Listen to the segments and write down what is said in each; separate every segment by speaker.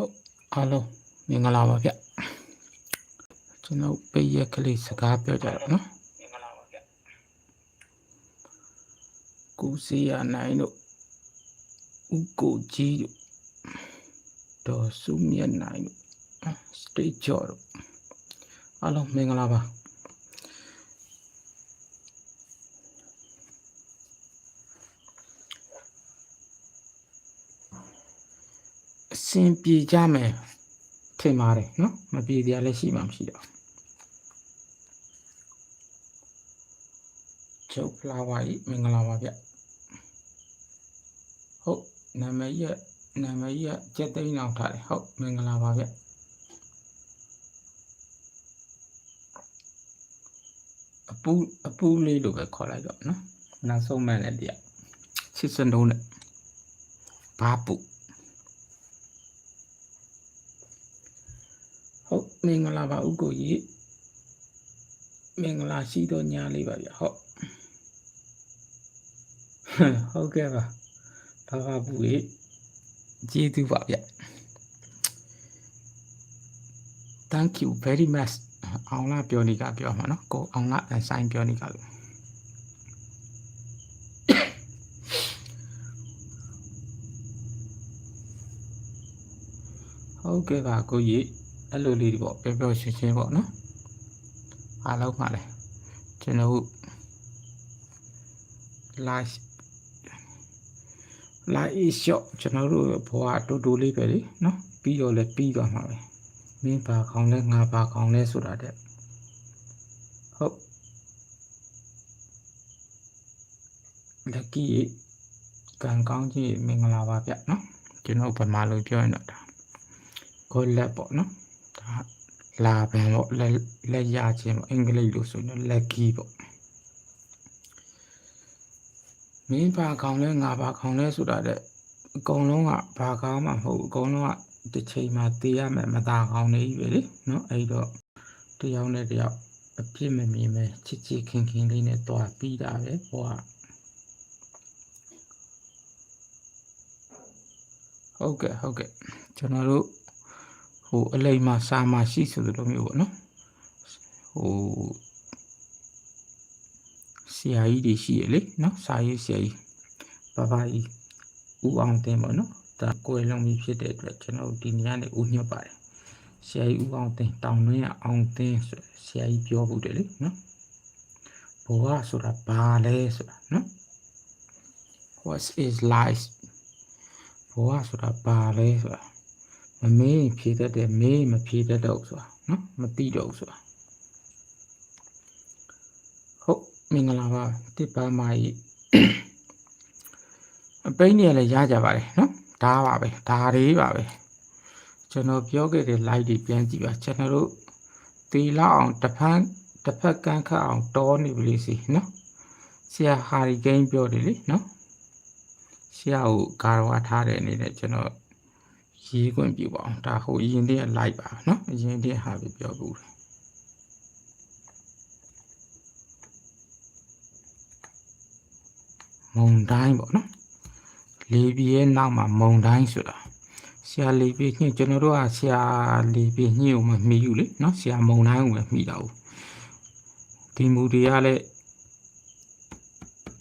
Speaker 1: ဟုတ်အားလုံးမင်္ဂလာပါဗျကျွန်တော်ပိတ်ရက်ကလေးစကားပြောကြတော့နော်မင်္ဂလာပါဗျကိုစီရနိုင်တို့ဥကိုကြီးတို့ဒေါ်စုမြတ်နိုင်တို့စတေးကျော်တို့အားလုံးမင်္ဂလာပါ စင်ပြေကြမယ်ထင်ပါတယ်နော်မပြေတရားလည်းရှိမှမရှိတော့ချုပ်ဖလာဝါကြီးမင်္ဂလာပါဗျဟုတ်နာမည်ရနာမည်ရကျက်သိန်းအောင်ထားတယ်ဟုတ်မင်္ဂလာပါဗျအပူအပူလေးလိုပဲခေါ်လိုက်တော့နော်နောက်ဆုံးမှလည်းတရားချစ်စံတုံးနဲ့ဘာပူ ဟုတ် မင်္ဂလာပါဥကိုကြီးမင်္ဂလာရှိတော့ညာလေးပါဗျဟုတ်ဟုတ်ကဲ့ပါဘာဘာဘူးကြီးကျေးဇူးပါဗျ Thank you very much အောင်လာပြောနေကပြောမှာနော်ကိုအောင်လာအဆိုင်ပြောနေကလို့ဟုတ်ကဲ့ပါကိုကြီး အဲ့လိုလေးတွေပေါ့ပျော်ပျော်ရွှင်ရွှင်ပေါ့နော်အားလုံးမှလည်းကျွန်တော်တို့ live live shop ကျွန်တော်တို့ဘဝအတူတူလေးပဲလေနော်ပြီးတော့လည်းပြီးသွားမှာပဲမင်းဘာကောင်းလဲငါဘာကောင်းလဲဆိုတာတဲ့ဟုတ် lucky ကံကောင်းကြီးမင်္ဂလာပါဗျနော်ကျွန်တော်ဗမာလိုပြောရင်တော့ဒါ good luck ပေါ့နော်ဒါ လာပန်ပေါ့လက်လက်ရခြင်းပေါ့အင်္ဂလိပ်လိုဆိုရင် lucky ပေါ့မင်းဘာခေါင်လဲငါဘာခေါင်လဲဆိုတာတဲ့အကုန်လုံးကဘာကောင်းမှမဟုတ်ဘူးအကုန်လုံးကတစ်ချိန်မှာတည်ရမယ်မသာကောင်းနေပြီပဲလေနော်အဲ့တော့တယောက်နဲ့တယောက်အပြစ်မမြင်ပဲချစ်ချစ်ခင်ခင်လေးနဲ့တွားပြီးတာပဲဟိုကဟုတ်ကဲ့ဟုတ်ကဲ့ကျွန်တော်တို့ ဟိုအလိမ်မှာစာမရှိဆိုလိုမျိုးပေါ့နော်ဟိုဆရာကြီးတွေရှိရလေနော်စာရေးဆရာကြီးဘဘကြီးဦးအောင်တင်ပေါ့နော်ဒါကိုယ်လုံးကြီးဖြစ်တဲ့အတွက်ကျွန်တော်ဒီညနေဦးညွတ်ပါတယ်ဆရာကြီးဦးအောင်တင်တောင်တွင်းအောင်တင်ဆိုဆရာကြီးပြောဖို့တယ်လေနော်ဘဝဆိုတာဘာလဲဆိုတာနော် what is life ဘဝဆိုတာဘာလဲဆိုတာ မမေးဖြေတတ်တယ်မေးမဖြေတတ်တော့ဆိုတာနော်မသိတော့ဆိုတာဟုတ်မင်္ဂလာပါတစ်ပါမကြီးအပိန်းနေလည်းရကြပါတယ်နော်ဒါပါပဲဒါလေးပါပဲကျွန်တော်ပြောခဲ့တဲ့ live တွေပြန်ကြည့်ပါကျွန်တော်တို့တီလောက်အောင်တစ်ဖက်တစ်ဖက်ကန်းခတ်အောင်တောနေပြီလေးစီနော်ဆရာဟာရီဂိမ်းပြောတယ်လေနော်ဆရာကိုဂါရဝထားတဲ့အနေနဲ့ကျွန်တော် ရေးခွင့်ပြုပါအောင်ဒါဟိုအရင်တည်းက live ပါเนาะအရင်တည်းဟာပဲပြောဘူးမုံတိုင်းပေါ့နော်လေပြည့်ရဲ့နောက်မှာမုံတိုင်းဆိုတာဆရာလေပြည့်ညှိကျွန်တော်တို့ကဆရာလေပြည့်ညှိကိုမမီဘူးလေเนาะဆရာမုံတိုင်းကိုပဲမိတာဘူးဒီမူတွေကလည်း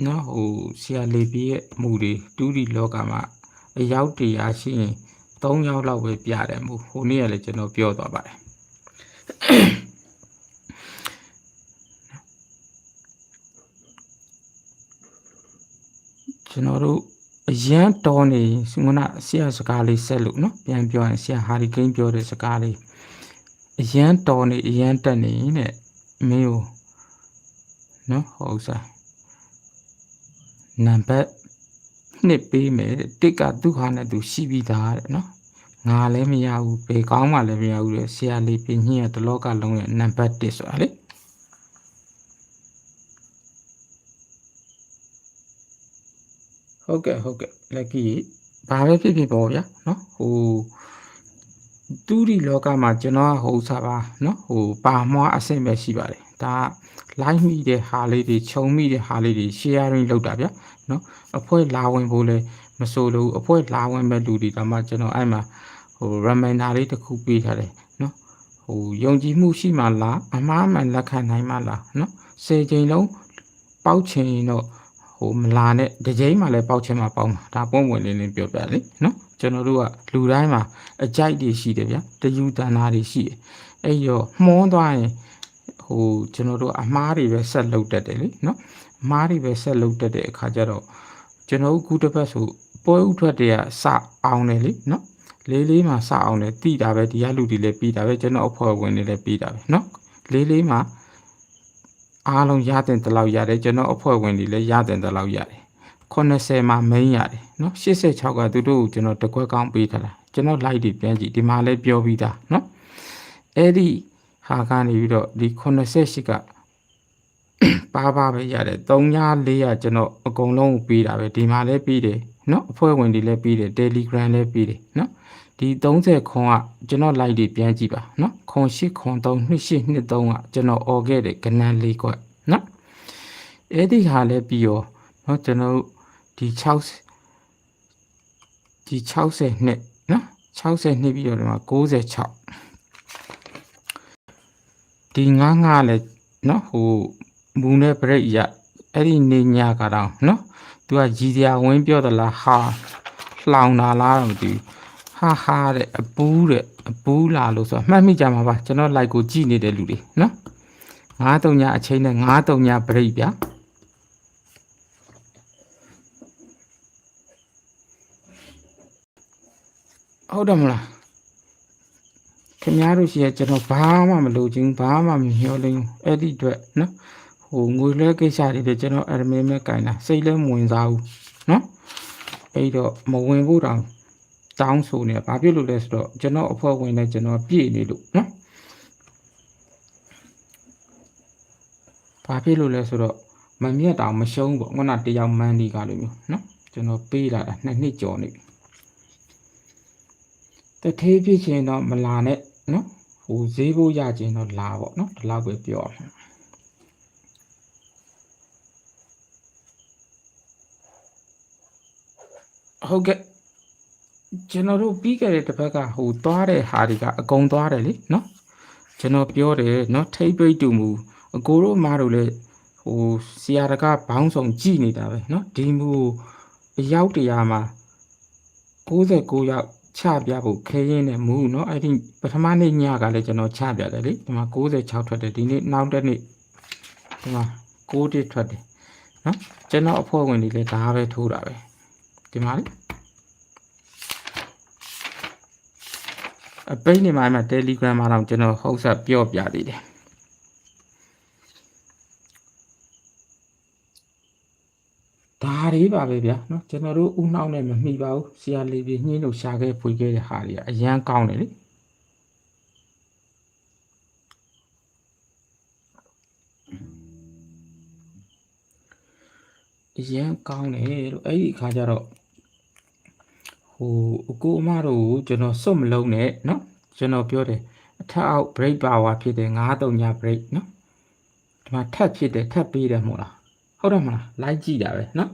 Speaker 1: နော်ဟိုဆရာလေပြည့်ရဲ့မူတွေတူးဒီလောကမှာအရောက်တရားရှိရင် 3ယောက်လောက်ပဲပြတယ်မို့ဟိုနေ့ကလည်းကျွန်တော်ပြောသွားပါတယ်ကျွန်တော်တို့အရန်တော်နေခုနဆရာစကားလေးဆက်လို့เนาะပြန်ပြောရင်ဆရာဟာရီကိန်းပြောတဲ့စကားလေးအရန်တော်နေအရန်တက်နေနဲ့မင်းကိုเนาะဟုတ်စားနံပါတ် နှစ်ပေးမယ်တဲ့တစ်ကဒုက္ခနဲ့သူရှိပြီးသားတဲ့နော်ငါလည်းမရဘူးဘယ်ကောင်းမှလည်းမရဘူးတဲ့ဆရာလေးပြညင်းရတလောကလုံးရဲ့နံပါတ်1ဆိုတာလေဟုတ်ကဲ့ဟုတ်ကဲ့လက်ကီဘာပဲဖြစ်ဖြစ်ပေါ့ဗျာနော်ဟိုတူဒီလောကမှာကျွန်တော်ကဟိုစားပါနော်ဟိုပါမွားအဆင့်ပဲရှိပါတယ် ဒါလိုက်မိတဲ့ဟာလေးတွေခြုံမိတဲ့ဟာလေးတွေ sharing လုပ်တာဗျာနော်အဖွဲလာဝင်ဖို့လဲမဆိုလို့အဖွဲလာဝင်မဲ့လူတွေဒါမှကျွန်တော်အဲ့မှာဟဟို reminder လေးတစ်ခုပေးထားတယ်နော်ဟိုယုံကြည်မှုရှိမှလားအမှားမှန်လက်ခံနိုင်မှလားနော်၁၀ချိန်လုံးပေါက်ချင်ရင်တော့ဟိုမလာနဲ့တစ်ချိန်မှလည်းပေါက်ချင်မှပေါက်မှာဒါပုံဝင်လေးလေးပြောပြလေနော်ကျွန်တော်တို့ကလူတိုင်းမှာအကြိုက်တွေရှိတယ်ဗျာတယူတန်တာတွေရှိတယ်အဲ့တော့မှောသွားရင် ဟိုကျွန်တော်တို့အမှားတွေပဲဆက်လုပ်တတ်တယ်လေနော်အမှားတွေပဲဆက်လုပ်တတ်တဲ့အခါကျတော့ကျွန်တော်တို့ခုတစ်ပတ်ဆိုပွဲဥထွက်တွေကစအောင်တယ်လေနော်လေးလေးမှာစအောင်တယ်တိတာပဲဒီကလူတွေလည်းပြီးတာပဲကျွန်တော်အဖွဲ့ဝင်တွေလည်းပြီးတာပဲနော်လေးလေးမှာအားလုံးရတဲ့တလောက်ရတယ်ကျွန်တော်အဖွဲ့ဝင်တွေလည်းရတဲ့တလောက်ရတယ်80မှာ main ရတယ်နော်86ကသူတို့ကိုကျွန်တော်တကွက်ကောင်းပေးထားတာကျွန်တော် live တွေပြန်ကြည့်ဒီမှာလည်းပြောပြီးသားနော်အဲ့ဒီ ဟာကနေပြီးတော့ဒီ88ကပါပါပဲရတယ်3ည400ကျွန်တော်အကုန်လုံးကိုပေးတာပဲဒီမှာလည်းပေးတယ်နော်အဖွဲ့ဝင်တွေလည်းပေးတယ် Telegram လည်းပေးတယ်နော်ဒီ30ခွန်ကကျွန်တော် live တွေပြန်ကြည့်ပါနော်ခွန်8ခွန်3 28 23ကကျွန်တော်អော်ခဲ့တယ်ကနန်းလေးကွက်နော်အဲ့ဒီဟာလည်းပြီးရောနော်ကျွန်တော်ဒီ60ဒီ60နှစ်နော်60နှစ်ပြီးတော့ဒီမှာ96 ဒီငါးငါးလည်းနော်ဟိုမူနဲ့ break ရအဲ့ဒီနေညကတော့နော်သူကရည်စရာဝင်းပြောသလားဟာလောင်တာလားတော့မသိဘူးဟာဟာတဲ့အပူးတဲ့အပူးလာလို့ဆိုတော့မှတ်မိကြမှာပါကျွန်တော် like ကိုကြည့်နေတဲ့လူတွေနော်9-3ညအချိန်နဲ့9-3ည break ဗျာဟုတ်တယ်မလား ခင်ဗျားတို့ရှိရကျွန်တော်ဘာမှမလုပ်ချင်းဘာမှမမျှော်လင့်ဘူးအဲ့ဒီအတွက်နော်ဟိုငွေလဲကိစ္စတွေလည်းကျွန်တော်အရမင်းမဲ့ကင်တာစိတ်လည်းမဝင်စားဘူးနော်အဲ့တော့မဝင်ဖို့တောင်တောင်းဆိုနေဘာဖြစ်လို့လဲဆိုတော့ကျွန်တော်အဖွဲ့ဝင်နဲ့ကျွန်တော်ပြည့်နေလို့နော်ဘာဖြစ်လို့လဲဆိုတော့မမြတ်တောင်မရှုံးပေါ့ခုနတယောက်မန်းဒီကလိုမျိုးနော်ကျွန်တော်ပေးလာတာနှစ်နှစ်ကျော်နေပြီ တထေးဖြစ်ချင်းတော့မလာနဲ့နော်ဟိုဈေးဖို့ရချင်းတော့လာပေါ့နော်ဒီလောက်ပဲပြောရမှာဟုတ်ကဲ့ကျွန်တော်တို့ပြီးခဲ့တဲ့တစ်ပတ်ကဟိုသွားတဲ့ဟာတွေကအကုန်သွားတယ်လေနော်ကျွန်တော်ပြောတယ်နော်ထိပ်ပိတ်တူမူအကိုတို့အမတို့လည်းဟိုဆရာတကဘောင်းဆောင်ကြည်နေတာပဲနော်ဒီမူအရောက်တရားမှာ69ရောက် ချပြဖို့ခဲရင်နဲ့မူနော်အဲ့ဒီပထမနေ့ညကလည်းကျွန်တော်ချပြတယ်လေဒီမှာ96ထွက်တယ်ဒီနေ့နောက်တစ်နေ့ဒီမှာ6တစ်ထွက်တယ်နော်ကျွန်တော်အဖွဲ့ဝင်တွေလည်းဒါပဲထိုးတာပဲဒီမှာလေအပိတ်နေမှာမှာ Telegram မှာတော့ကျွန်တော်ဟုတ်ဆက်ပြောပြသေးတယ် ဒါတွေပါပဲဗျာနော်ကျွန်တော်တို့ဥနှောင်းနဲ့မမိပါဘူးဆရာလေးပြီးညှင်းလို့ရှာခဲ့ဖွေခဲ့တဲ့ဟာတွေကအရန်ကောင်းတယ်လေအရန်ကောင်းတယ်လို့အဲ့ဒီအခါကျတော့ဟိုအကိုအမတို့ကိုကျွန်တော်စွတ်မလုံးနဲ့နော်ကျွန်တော်ပြောတယ်အထက်အောက် break power ဖြစ်တယ်939 break နော်ဒီမှာထပ်ဖြစ်တယ်ထပ်ပေးတယ်မို့လား ဟုတ်တယ်မလားလိုက်ကြည့်တာပဲเนาะ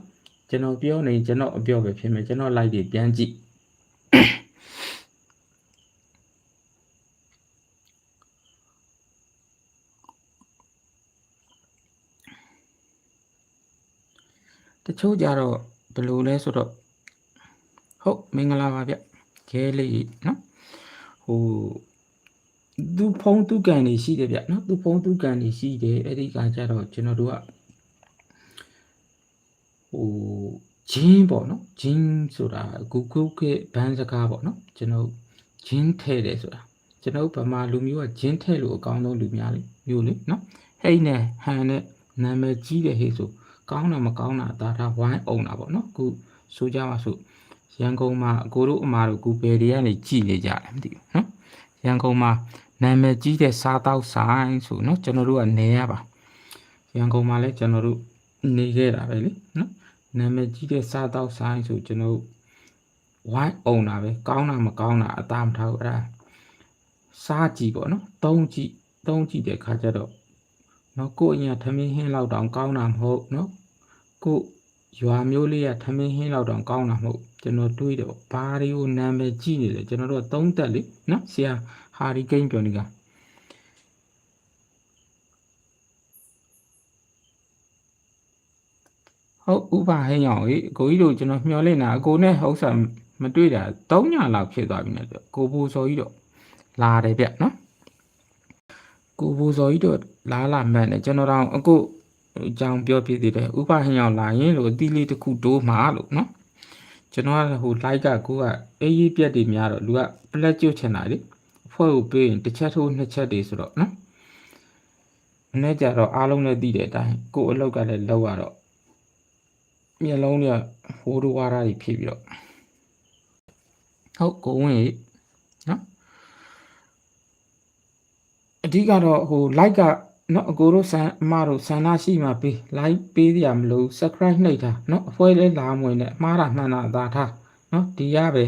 Speaker 1: ကျွန်တော်ပြောနေကျွန်တော်အပြောပဲဖြစ်မယ်ကျွန်တော် like တွေပြန်ကြည့်တချို့ကြတော့ဘယ်လိုလဲဆိုတော့ဟုတ်မင်္ဂလာပါဗျခဲလေးနော်ဟိုသူဖုံးသူကန်နေရှိတယ်ဗျနော်သူဖုံးသူကန်နေရှိတယ်အဲ့ဒီကကြတော့ကျွန်တော်တို့က ဟိုဂျင်းပေါ့နော်ဂျင်းဆိုတာဂူဂုကဘန်းစကားပေါ့နော်ကျွန်တော်ဂျင်းထဲတယ်ဆိုတာကျွန်တော်ဗမာလူမျိုးကဂျင်းထဲလို့အကောင်းဆုံးလူများလေမျိုးလေနော်ဟိတ်နဲ့ဟန်နဲ့နာမည်ကြီးတဲ့ဟိတ်ဆိုကောင်းတာမကောင်းတာဒါဒါဝိုင်းအောင်တာပေါ့နော်ခုဆိုကြပါစို့ရန်ကုန်မှာအကိုတို့အမာတို့ကူပယ်တွေကနေကြည်နေကြတယ်မသိဘူးနော်ရန်ကုန်မှာနာမည်ကြီးတဲ့စားတောက်ဆိုင်ဆိုနော်ကျွန်တော်တို့ကနေရပါရန်ကုန်မှာလည်းကျွန်တော်တို့နေခဲ့တာပဲလေနော် နာမည်ကြီးတဲ့စားတောက်ဆိုင်ဆိုကျွန်တော်ဝိုင်းအောင်တာပဲကောင်းတာမကောင်းတာအသားမထားဘူးအဲ့ဒါစားကြည့်ပေါ့နော်သုံးကြည့်သုံးကြည့်တဲ့ခါကျတော့နော်ကိုအရင်ထမင်းဟင်းလောက်တောင်ကောင်းတာမဟုတ်နော်ကိုရွာမျိုးလေးကထမင်းဟင်းလောက်တောင်ကောင်းတာမဟုတ်ကျွန်တော်တွေးတယ်ပေါ့ဘာတွေကိုနာမည်ကြည့်နေလဲကျွန်တော်တို့ကသုံးသက်လေနော်ဆရာဟာရီကိန်းပြောနေက ဟုတ်ဥပါဟင်းအောင်ကြီးအကိုကြီးတို့ကျွန်တော်မျှော်လင့်တာအကိုနဲ့ဟုတ်ဆာမတွေ့တာ၃ညလောက်ဖြစ်သွားပြီနဲ့ဆိုကိုဘူစော်ကြီးတော့လာတယ်ဗျနော်ကိုဘူစော်ကြီးတော့လာလာမှန်တယ်ကျွန်တော်တော့အခုအကြောင်းပြောပြသေးတယ်ဥပါဟင်းအောင်လာရင်လို့အသီးလေးတစ်ခုတိုးမှာလို့နော်ကျွန်တော်ကဟို like ကကိုကအေးကြီးပြက်တွေများတော့လူကပလက်ကျွတ်ချင်တာလေအဖွဲ့ကိုပေးရင်တစ်ချက်ထိုးနှစ်ချက်တွေဆိုတော့နော်မနေ့ကျတော့အားလုံးလည်းသိတဲ့အတိုင်းကိုအလောက်ကလည်းလောက်ရတော့ မျက်လုံးတွေကဟိုးဒဝါးတွေဖြစ်ပြီးတော့ဟုတ်ကိုဝင်ရေနော်အဓိကတော့ဟို like ကနော်အကိုတို့ဆန်အမတို့ဆန္ဒရှိမှပေး like ပေးကြမလို့ subscribe နှိပ်တာနော်အဖွဲလဲလာမဝင်နဲ့အမှားတာမှန်တာသာထားနော်ဒီရပဲ